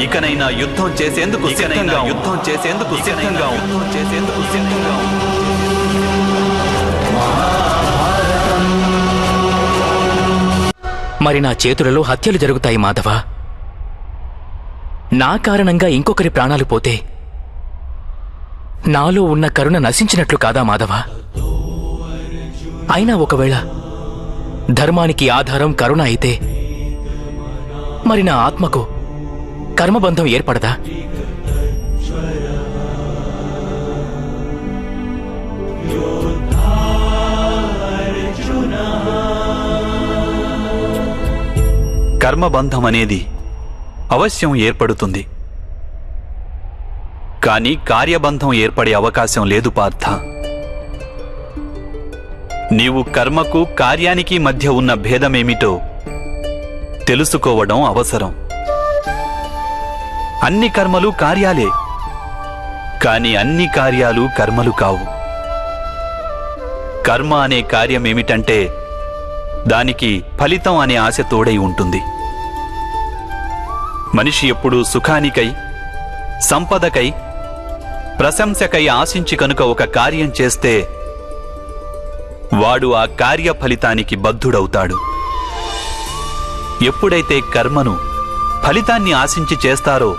ఇకనైనా యుద్ధం చేసేందుకు సిద్ధంగా యుద్ధం చేసేందుకు సిద్ధంగా యుద్ధం చేసేందుకు సిద్ధంగా. మరి నా చేతులలో హత్యలు జరుగుతాయి మాధవ. నా కారణంగా ఇంకొకరి ప్రాణాలు పోతే నాలో ఉన్న కరుణ నశించినట్లు కాదా మాధవ? అయినా ఒకవేళ ధర్మానికి ఆధారం కరుణ అయితే మరి నా ఆత్మకు కర్మబంధం ఏర్పడదా? కర్మబంధం అనేది అవశ్యం ఏర్పడుతుంది. కానీ కార్యబంధం ఏర్పడే అవకాశం లేదు పార్థ. నీవు కర్మకు కార్యానికి మధ్య ఉన్న భేదమేమిటో తెలుసుకోవడం అవసరం. అన్ని కర్మలు కార్యాలే. కాని అన్ని కార్యాలు కర్మలు కావు. కర్మ అనే కార్యమేమిటంటే దానికి ఫలితం అనే ఆశ తోడై ఉంటుంది. మనిషి ఎప్పుడూ సుఖానికై సంపదకై ప్రశంసకై ఆశించి కనుక ఒక కార్యం చేస్తే వాడు ఆ కార్య ఫలితానికి బద్ధుడవుతాడు. ఎప్పుడైతే కర్మను ఫలితాన్ని ఆశించి చేస్తారో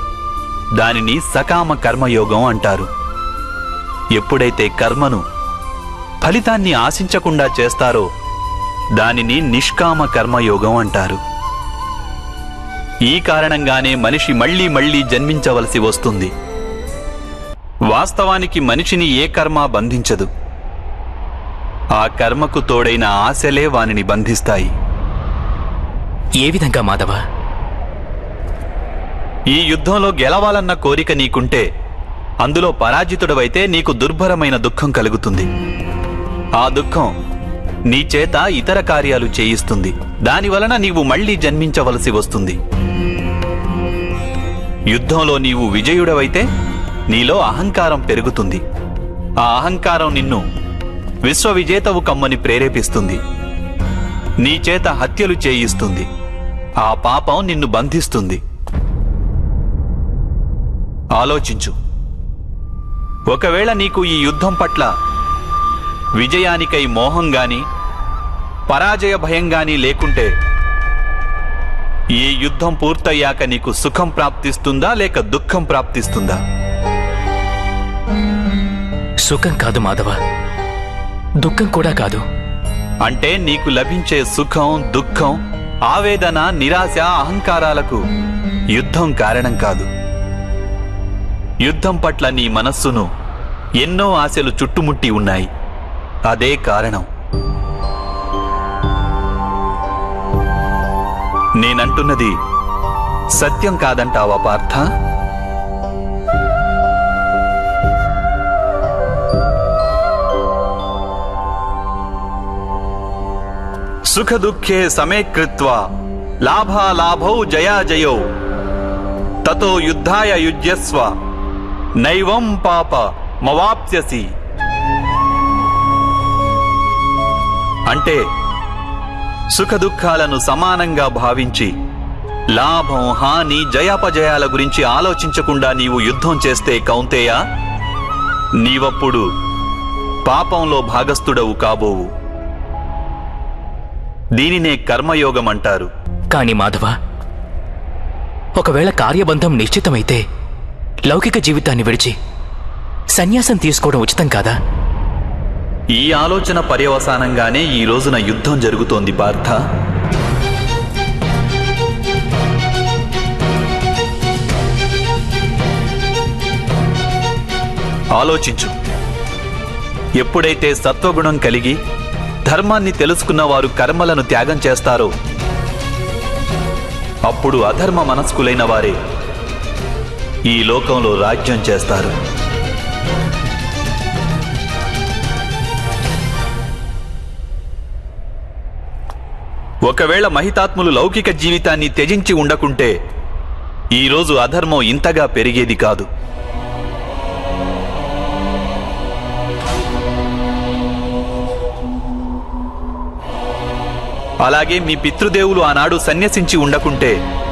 దానిని సకామ కర్మయోగం అంటారు. ఎప్పుడైతే కర్మను ఫలితాన్ని ఆశించకుండా చేస్తారో దానిని నిష్కామ కర్మయోగం అంటారు. ఈ కారణంగానే మనిషి మళ్ళీ మళ్ళీ జన్మించవలసి వస్తుంది. వాస్తవానికి మనిషిని ఏ కర్మ బంధించదు. ఆ కర్మకు తోడైన ఆశలే వానిని బంధిస్తాయి. ఏ విధంగా మాధవ? ఈ యుద్ధంలో గెలవాలన్న కోరిక నీకుంటే అందులో పరాజితుడవైతే నీకు దుర్భరమైన దుఃఖం కలుగుతుంది. ఆ దుఃఖం నీ చేత ఇతర కార్యాలు చేయిస్తుంది. దానివలన నీవు మళ్ళీ జన్మించవలసి వస్తుంది. యుద్ధంలో నీవు విజయుడవైతే నీలో అహంకారం పెరుగుతుంది. ఆ అహంకారం నిన్ను విశ్వవిజేతవు కమ్మని ప్రేరేపిస్తుంది. నీ చేత హత్యలు చేయిస్తుంది. ఆ పాపం నిన్ను బంధిస్తుంది. ఆలోచించు. ఒకవేళ నీకు ఈ యుద్ధం పట్ల విజయానికై మోహం గాని పరాజయ భయం గాని లేకుంటే ఈ యుద్ధం పూర్తయ్యాక నీకు సుఖం ప్రాప్తిస్తుందా లేక దుఃఖం ప్రాప్తిస్తుందా? సుఖం కాదు మాధవ. దుఃఖం కూడా కాదు. అంటే నీకు లభించే సుఖం దుఃఖం ఆవేదన నిరాశ అహంకారాలకు యుద్ధం కారణం కాదు. యుద్ధం పట్ల నీ మనస్సును ఎన్నో ఆశలు చుట్టుముట్టి ఉన్నాయి. అదే కారణం. నేనంటున్నది సత్యం కాదంటావా పార్థ? సుఖదుఃఖే సమేకృత్వ లాభాలాభౌ జయాజయౌ తతో యుద్ధాయ యుజ్యస్వ. నైవం పాప మవాప్స్యసి. అంటే సుఖ దుఃఖాలను సమానంగా భావించి లాభం హాని జయాపజయాల గురించి ఆలోచించకుండా నీవు యుద్ధం చేస్తే కౌంతేయ నీవప్పుడు పాపంలో భాగస్థుడవు కాబోవు. దీనినే కర్మయోగం అంటారు కాని మాధవ ఒకవేళ కార్యబంధం నిశ్చితమైతే లౌకిక జీవితాన్ని విడిచి సన్యాసం తీసుకోవడం ఉచితం కాదా? ఈ ఆలోచన పర్యవసానంగానే ఈ రోజున యుద్ధం జరుగుతోంది పార్థ. ఆలోచించు. ఎప్పుడైతే సత్వగుణం కలిగి ధర్మాన్ని తెలుసుకున్న వారు కర్మలను త్యాగం చేస్తారో అప్పుడు అధర్మ మనస్కులైన వారే ఈ లోకంలో రాజ్యం చేస్తారు. ఒకవేళ మహితాత్ములు లౌకిక జీవితాన్ని త్యజించి ఉండకుంటే ఈరోజు అధర్మం ఇంతగా పెరిగేది కాదు. అలాగే మీ పితృదేవులు ఆనాడు సన్యసించి ఉండకుంటే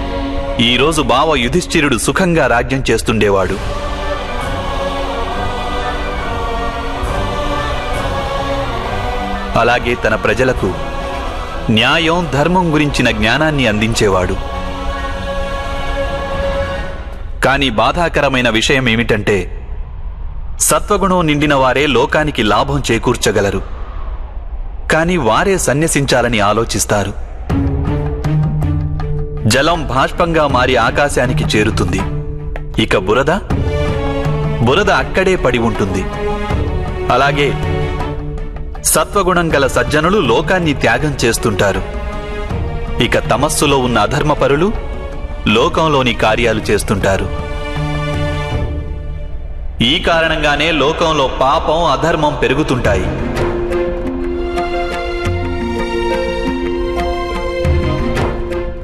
ఈరోజు బావ యుధిష్ఠిరుడు సుఖంగా రాజ్యం చేస్తుండేవాడు. అలాగే తన ప్రజలకు న్యాయం ధర్మం గురించిన జ్ఞానాన్ని అందించేవాడు. కానీ బాధాకరమైన విషయం ఏమిటంటే సత్వగుణం నిండిన వారే లోకానికి లాభం చేకూర్చగలరు. కానీ వారే సన్యసించాలని ఆలోచిస్తారు. జలం బాష్పంగా మారి ఆకాశానికి చేరుతుంది. ఇక బురద? బురద అక్కడే పడి ఉంటుంది. అలాగే సత్వగుణం గల సజ్జనులు లోకాన్ని త్యాగం చేస్తుంటారు. ఇక తమస్సులో ఉన్న అధర్మపరులు లోకంలోని కార్యాలు చేస్తుంటారు. ఈ కారణంగానే లోకంలో పాపం అధర్మం పెరుగుతుంటాయి.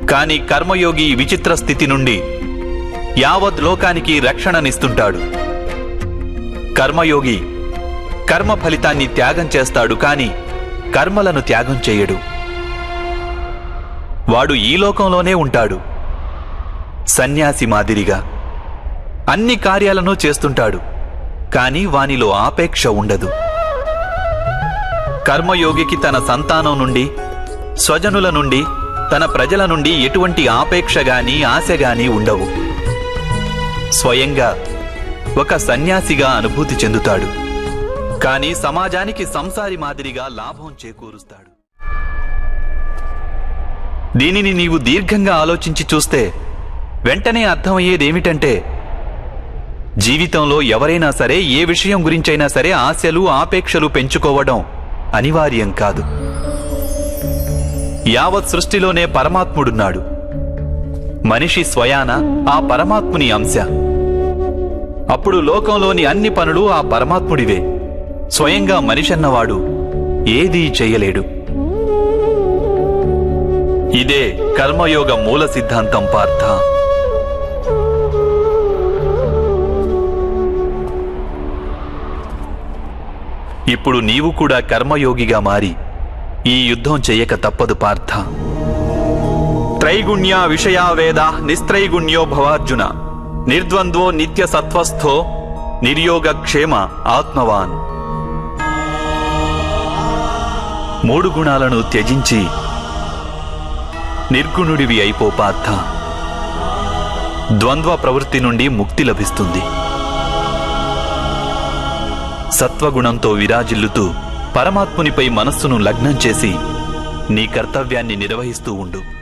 కాని కర్మయోగి ఈ విచిత్ర స్థితి నుండి యావత్ లోకానికి రక్షణనిస్తుంటాడు. కర్మయోగి కర్మ ఫలితాన్ని త్యాగం చేస్తాడు కాని కర్మలను త్యాగం చేయడు. వాడు ఈ లోకంలోనే ఉంటాడు. సన్యాసి మాదిరిగా అన్ని కార్యాలను చేస్తుంటాడు కాని వానిలో ఆపేక్ష ఉండదు. కర్మయోగికి తన సంతానం నుండి స్వజనుల నుండి తన ప్రజల నుండి ఎటువంటి ఆపేక్ష గాని ఆశ గాని ఉండవు. స్వయంగా ఒక సన్యాసిగా అనుభూతి చెందుతాడు. కాని సమాజానికి సంసారి మాదిరిగా లాభం చేకూరుస్తాడు. దీనిని నీవు దీర్ఘంగా ఆలోచించి చూస్తే వెంటనే అర్థమయ్యేదేమిటంటే జీవితంలో ఎవరైనా సరే ఏ విషయం గురించైనా సరే ఆశలు ఆపేక్షలు పెంచుకోవడం అనివార్యం కాదు. యావత్ సృష్టిలోనే పరమాత్ముడున్నాడు. మనిషి స్వయాన ఆ పరమాత్ముని అంశ. అప్పుడు లోకంలోని అన్ని పనులు ఆ పరమాత్ముడివే. స్వయంగా మనిషన్నవాడు ఏదీ చేయలేడు. ఇదే కర్మయోగ మూల సిద్ధాంతం పార్థ. ఇప్పుడు నీవు కూడా కర్మయోగిగా మారి ఈ యుద్ధం చెయ్యక తప్పదు పార్థ. త్రైగుణ్య విషయా వేద నిస్త్రైగుణ్యో భవార్జున. నిర్ద్వంద్వో నిత్య సత్వస్థో నిర్యోగ క్షేమ ఆత్మవాన్. మూడు గుణాలను త్యజించి నిర్గుణుడివి అయిపో పార్థ. ద్వంద్వ ప్రవృత్తి నుండి ముక్తి లభిస్తుంది. సత్వగుణంతో విరాజిల్లుతూ పరమాత్మునిపై మనస్సును లగ్నం చేసి నీ కర్తవ్యాన్ని నిర్వహిస్తూ ఉండు.